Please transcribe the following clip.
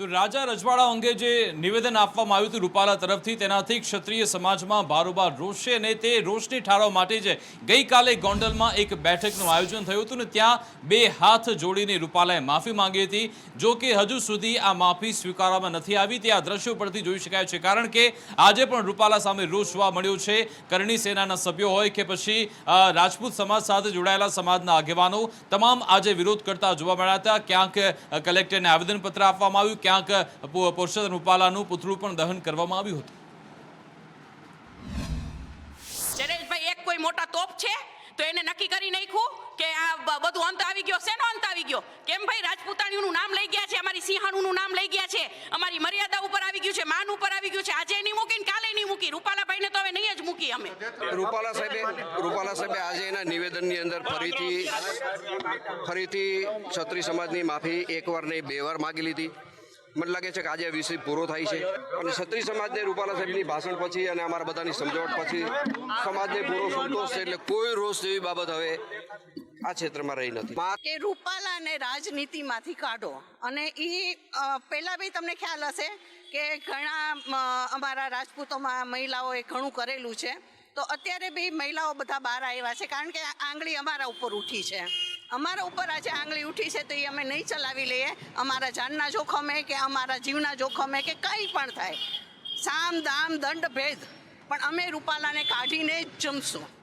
તો રાજા રજવાડા અંગે જે નિવેદન આપવામાં આવ્યું હતું રૂપાલા તરફથી, તેનાથી ક્ષત્રિય સમાજમાં બારોબાર રોષ છે અને તે રોષને ઠારવા માટે જ ગઈકાલે ગોંડલમાં એક બેઠકનું આયોજન થયું હતું ને ત્યાં બે હાથ જોડીને રૂપાલાએ માફી માંગી હતી. જો કે હજુ સુધી આ માફી સ્વીકારવામાં નથી આવી. તે આ દ્રશ્યો પરથી જોઈ શકાય છે. કારણ કે આજે પણ રૂપાલા સામે રોષ જોવા મળ્યો છે. કરણી સેનાના સભ્યો હોય કે પછી રાજપૂત સમાજ સાથે જોડાયેલા સમાજના આગેવાનો, તમામ આજે વિરોધ કરતા જોવા મળ્યા હતા. ક્યાંક કલેક્ટરને આવેદનપત્ર આપવામાં આવ્યું ક્યાંક પુરુષોત્તમ રૂપાલાનું પુતળું પણ દહન કરવામાં આવ્યું હતું. જરેશભાઈ એક કોઈ મોટા તોપ છે? તો એને નક્કી કરી નાખ્યું કે આ બધું અંત આવી ગયો. શેનો અંત આવી ગયો? કેમ ભાઈ રાજપૂતાણીઓનું નામ લઈ ગયા છે અમારી સિંહાણુનું નામ લઈ ગયા છે અમારી મર્યાદા ઉપર આવી ગયું છે માન ઉપર આવી ગયું છે આજે નહીં મૂકીને કાલે નહીં મૂકી. રૂપાલાભાઈને તો હવે નહીં જ મૂકી અમે. રૂપાલા સાહેબે રૂપાલા સાહેબે આજે એના નિવેદનની અંદર ફરીથી ફરીથી ક્ષત્રિય સમાજની માફી એક વાર નહીં બે વાર માગી લીધી. મને લાગે છે કે આજે વિષય પૂરો થાય છે. અને ક્ષત્રિય સમાજને રૂપાલા સાહેબની ભાષણ પછી અને અમારા બધાની સમજાવટ પછી સમાજને પૂરો સંતોષ છે એટલે કોઈ રોષ જેવી બાબત હવે આ ક્ષેત્રમાં રહી નથી. કે રૂપાલાને રાજનીતિમાંથી કાઢો. અને એ પહેલાં બી તમને ખ્યાલ હશે કે ઘણા અમારા રાજપૂતોમાં મહિલાઓએ ઘણું કરેલું છે. તો અત્યારે બી મહિલાઓ બધા બહાર આવ્યા છે કારણ કે આંગળી અમારા ઉપર ઉઠી છે. અમારા ઉપર આજે આંગળી ઉઠી છે તો એ અમે નહીં ચલાવી લઈએ. અમારા જાનના જોખમે કે અમારા જીવના જોખમે કે કંઈ પણ થાય. સામ, દામ, દંડ, ભેદ. પણ અમે રૂપાલાને કાઢીને જ જમશું.